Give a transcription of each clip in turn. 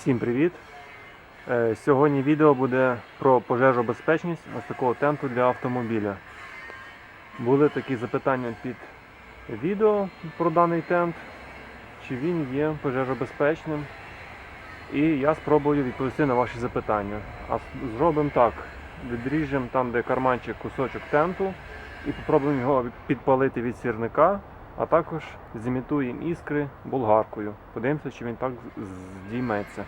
Всім привіт! Е, Сьогодні відео буде про пожежобезпечність ось такого тенту для автомобіля. Були такі запитання під відео про даний тент, чи він є пожежобезпечним. І я спробую відповісти на ваші запитання. А зробимо так: відріжемо там, де карманчик кусочок тенту, і спробуємо його підпалити від сірника, а також зімітуємо іскри болгаркою. Подивимося, чи він так здійметься,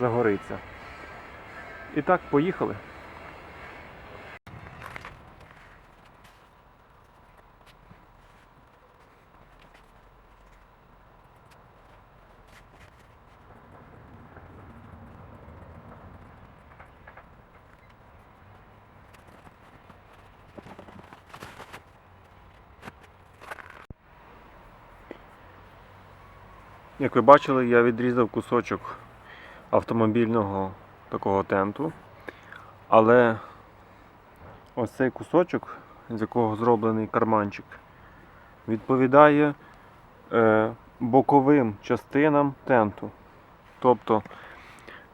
загориться. І так, поїхали. Як ви бачили, я відрізав кусочок автомобільного такого тенту. Але ось цей кусочок, з якого зроблений карманчик, відповідає е, боковим частинам тенту. Тобто,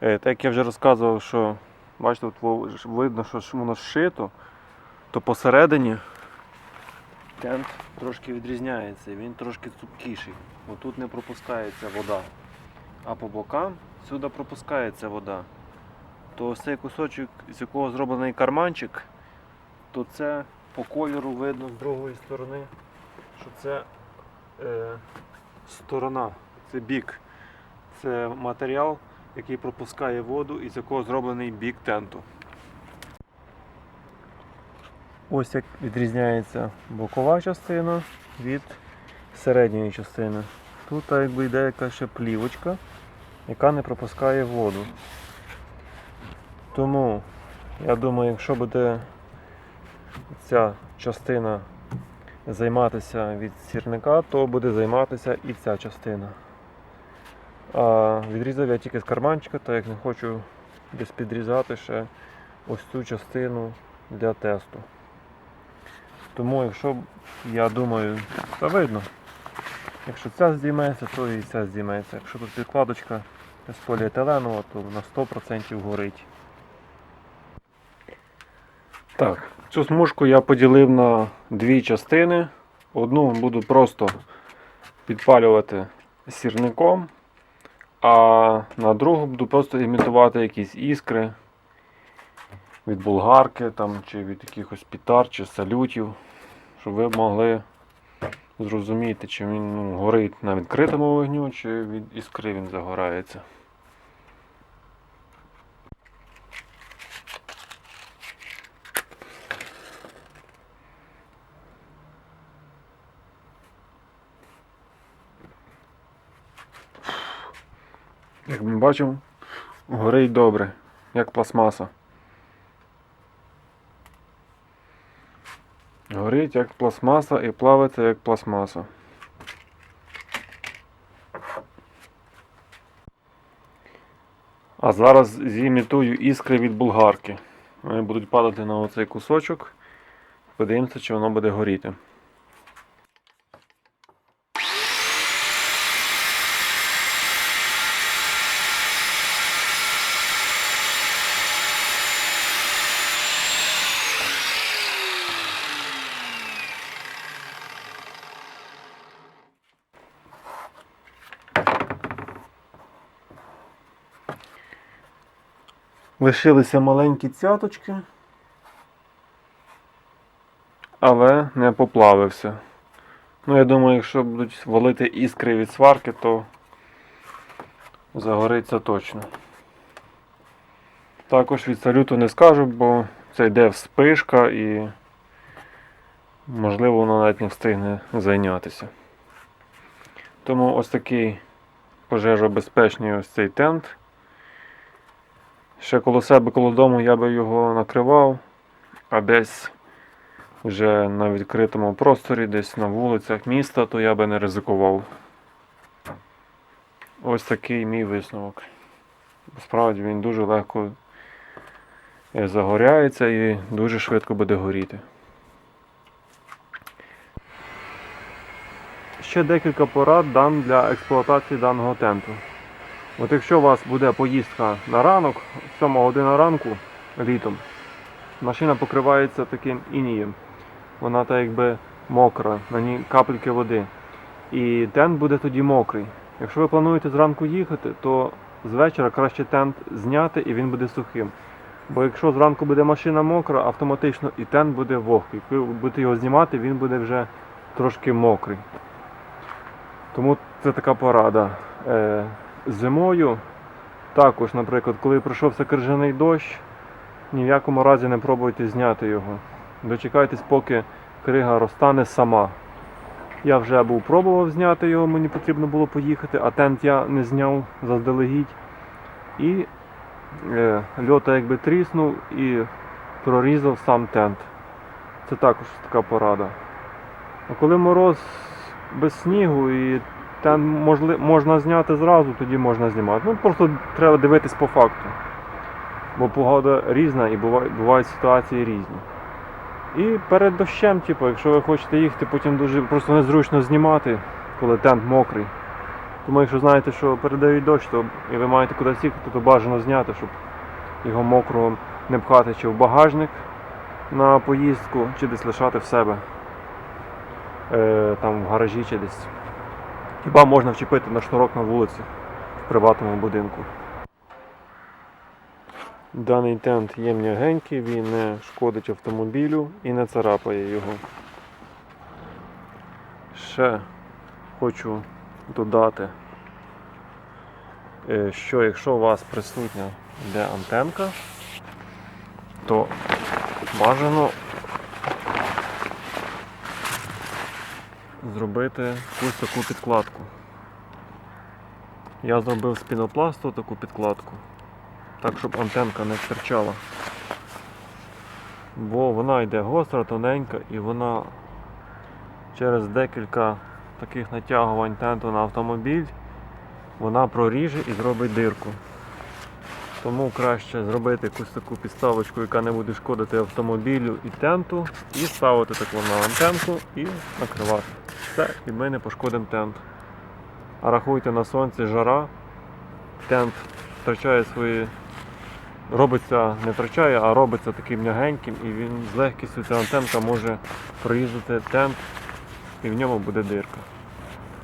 е, так як я вже розказував, що бачите, от видно, що воно зшито, то посередині тент трошки відрізняється, він трошки цупкіший. Отут не пропускається вода. А по бокам сюди пропускається вода. То ось цей кусочок, з якого зроблений карманчик, то це по кольору видно з другої сторони, що це е, сторона, це бік. Це матеріал, який пропускає воду і з якого зроблений бік тенту. Ось як відрізняється бокова частина від середньої частини. Тут якби йде якась ще плівочка, яка не пропускає воду. Тому я думаю, якщо буде ця частина займатися від сірника, то буде займатися і ця частина. А відрізав я тільки з карманчика, так як не хочу десь підрізати ще ось цю частину для тесту. Тому якщо, я думаю, та видно, якщо ця здійметься, то і ця здійметься. Якщо тут підкладочка з поліетиленова, то на 100% горить. Так, цю смужку я поділив на дві частини. Одну буду просто підпалювати сірником, а на другу буду просто імітувати якісь іскри від булгарки там, чи від якихось пітар, чи салютів, щоб ви могли зрозуміти, чи він ну, горить на відкритому вогню, чи від іскри він загорається. Як ми бачимо, горить добре, як пластмаса. Горить як пластмаса і плавиться як пластмаса. А зараз зімітую іскри від булгарки. Вони будуть падати на оцей кусочок. Подивимося, чи воно буде горіти. Лишилися маленькі цяточки, але не поплавився. Ну, я думаю, якщо будуть валити іскри від сварки, то загориться точно. Також від салюту не скажу, бо це йде вспишка і можливо воно навіть не встигне зайнятися. Тому ось такий пожежобезпечний ось цей тент. Ще коло себе, коло дому я би його накривав, а десь вже на відкритому просторі, десь на вулицях міста, то я би не ризикував. Ось такий мій висновок. Справді він дуже легко е, загоряється і дуже швидко буде горіти. Ще декілька порад дам для експлуатації даного тенту. От якщо у вас буде поїздка на ранок, 7 година ранку літом, машина покривається таким інієм. Вона так якби мокра, на ній капельки води. І тент буде тоді мокрий. Якщо ви плануєте зранку їхати, то з вечора краще тент зняти і він буде сухим. Бо якщо зранку буде машина мокра, автоматично і тент буде вогкий. Ви будете його знімати, він буде вже трошки мокрий. Тому це така порада. Зимою також, наприклад, коли пройшовся крижаний дощ, ні в якому разі не пробуйте зняти його. Дочекайтесь, поки крига розтане сама. Я вже був пробував зняти його, мені потрібно було поїхати, а тент я не зняв заздалегідь. І е, льота якби тріснув і прорізав сам тент. Це також така порада. А коли мороз без снігу і тент можли, можна зняти зразу, тоді можна знімати. Ну просто треба дивитись по факту. Бо погода різна і бувають, бувають ситуації різні. І перед дощем, типу, якщо ви хочете їхати, потім дуже просто незручно знімати, коли тент мокрий. Тому якщо знаєте, що передають дощ, то і ви маєте кудись їхати, то бажано зняти, щоб його мокрого не пхати чи в багажник на поїздку, чи десь лишати в себе. Е, там в гаражі чи десь. Хіба можна вчепити на шнурок на вулиці в приватному будинку. Даний тент є м'ягенький, він не шкодить автомобілю і не царапає його. Ще хочу додати, е, що якщо у вас присутня де антенка, то бажано зробити якусь таку підкладку. Я зробив з пінопласту таку підкладку так, щоб антенка не стирчала. Бо вона йде гостра, тоненька і вона через декілька таких натягувань тенту на автомобіль вона проріже і зробить дирку. Тому краще зробити якусь таку підставочку, яка не буде шкодити автомобілю і тенту, і ставити таку на антенку і накривати. Все, і ми не пошкодимо тент. А рахуйте на сонці жара, тент втрачає свої робиться, не втрачає, а робиться таким м'ягеньким і він з легкістю ця антенка може прорізати тент і в ньому буде дирка.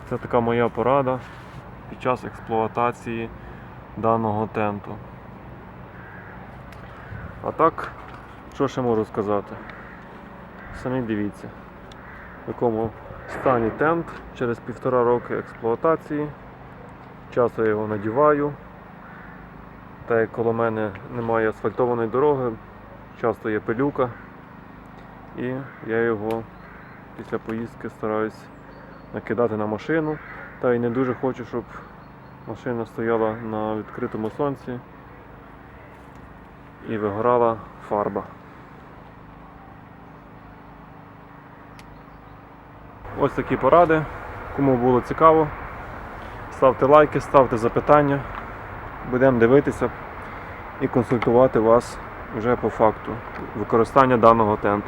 Це така моя порада під час експлуатації даного тенту. А так, що ще можу сказати? Самі дивіться, в якому стані тент через півтора роки експлуатації. Часто я його надіваю. Так як коло мене немає асфальтованої дороги, часто є пилюка, і я його після поїздки стараюсь накидати на машину. Та й не дуже хочу, щоб машина стояла на відкритому сонці і вигорала фарба. Ось такі поради. Кому було цікаво, ставте лайки, ставте запитання будемо дивитися і консультувати вас вже по факту використання даного тенту.